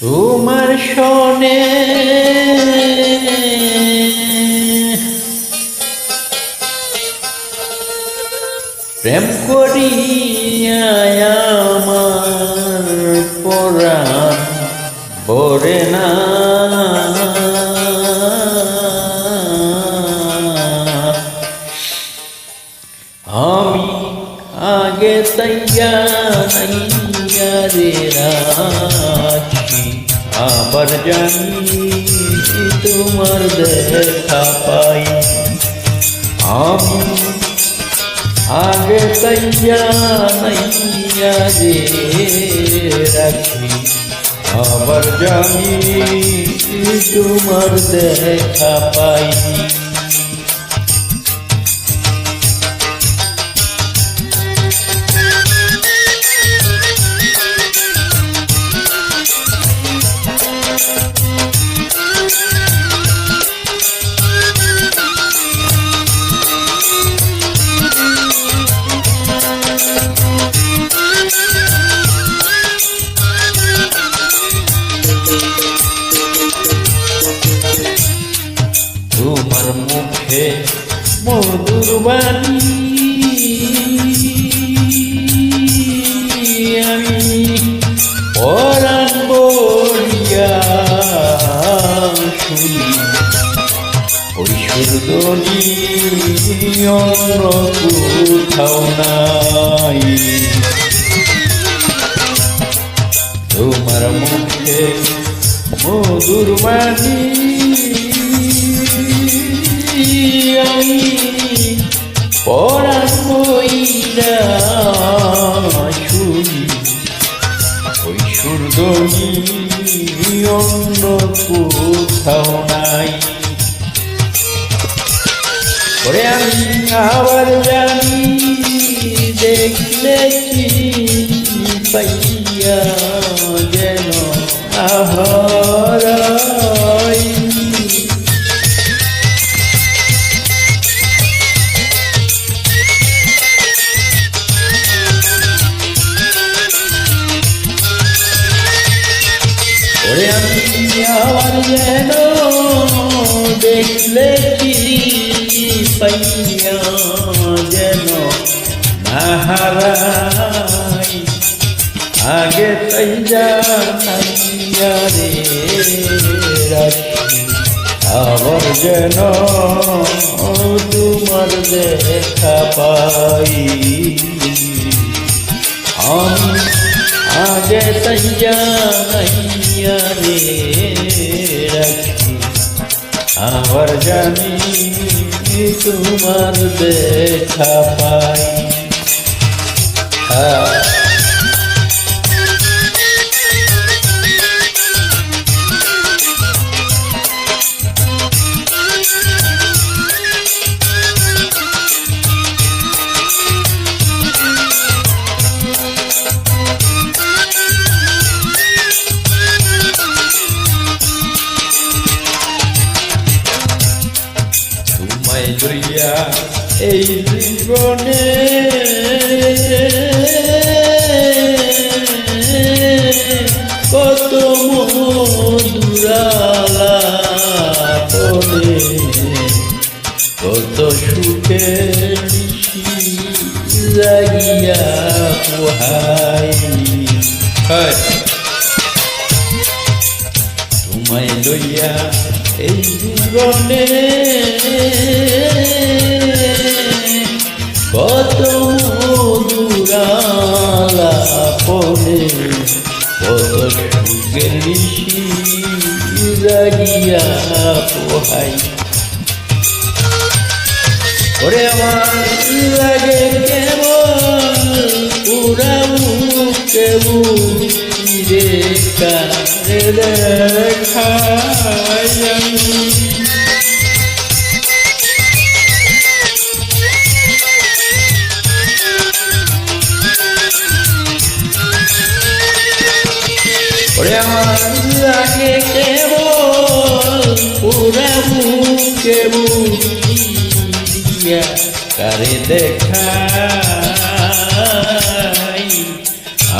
তোমার শোনে। প্রেম করিয়া আমার পরাণ না। আমি আগে তৈয়া নাইয়া রে রাখি আবার জানি তোমার দেখা পাই। আমি আগে তৈয়া নাইয়া রে রাখি, আবার জানি তোমার দেখা পাই। তোমার মুখে মধুর বাণী আমি পরাণ বলিয়া শুনি। ওই সুরদনি অন্য কোথাও নাই। তোমার মুখে মধুর পরাণ শুনি ওই সুরদনি অন্য কোথাও আমি আবার জানি দেখলে কি পাইয়া যেন দেখলে কি পাইয়া যেন? নাহারাই আগে তাই জানাইয়া রে আবার যেন তোমার দেখা পাই। আমি আগে তাই জানাইয়া রে আবার জানি তোমার দেখা পাই। হ্যাঁ। লইয়া এই জীবনে কত মধুরালা কত সুখে লাগিয়া পোহাই। তোমায় লইয়া এই জীবনে নিশি লাগিয়া পোহাই ওরে আমার লাগে কেমন পুরাবু কেবু রে কারে দেখাই আমি লাগে কেবল পুরা মুখে বুঝিয়া কারে দেখাই?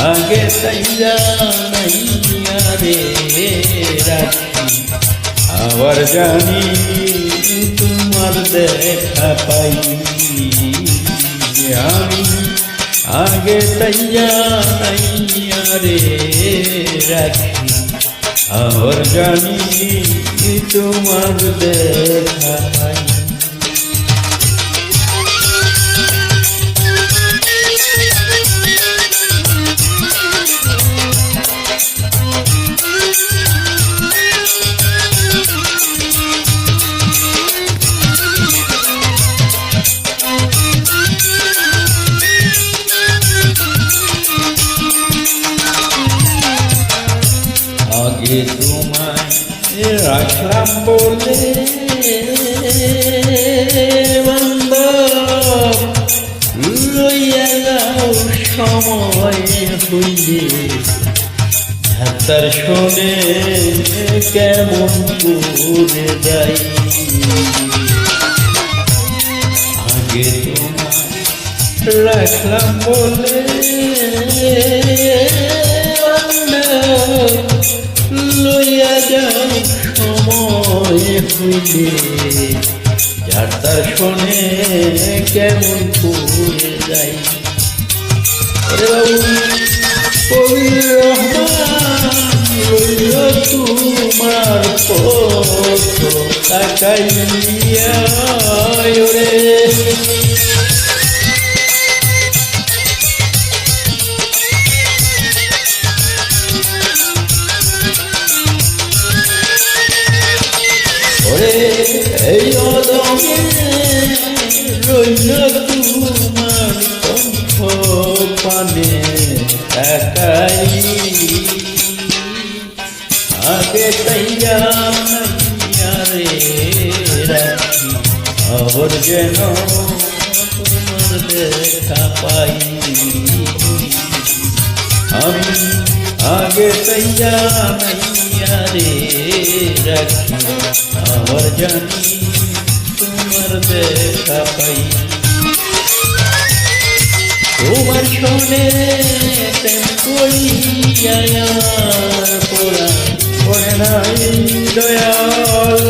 আগে তাই জানাইয়া রে রাখি। আবার জানি তোমার দেখা পাই আমি আগে তাই জানাইয়া রে রাখি আবার জানি তোমার দেখা আগে তোমায় রাখলাম বলে লইয়া যাও সময় হইলে। হাতার শোনে কেমন করে যাই। আগে তোমায় রাখলাম বলে হইলে যার তার শোনে কেমন করে যাই ওরে কবি রহমান রইল তোমার পথ, তাকাইয়া ওরে। ওরে এই অদমে রইল তোমার কণ্ঠ পানে তাকাই আগে তাইয়া রে রাখি আবার যেন আগে তৈয়া নাইয়া রে রাখি আমার জানি তোমার দেখা পাই তোমার শোনে করিয়া আমার পড়ে নাই দয়াল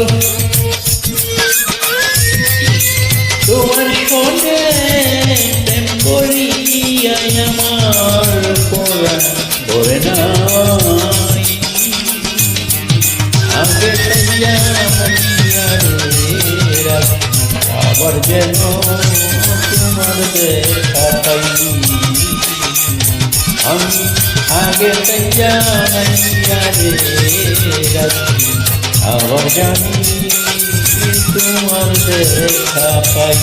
যেন তোমার দেখা পাই। আমি আগে তাইয়া মাইয়া রে রাখি, আবার জানি তোমার দেখা পাই।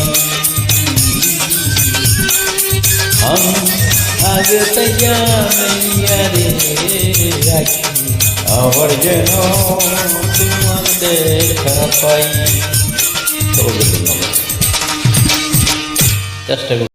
আমি আগে তৈয়া নাইয়া রে রাখি আবার যেন তোমার দেখা পাই। That's.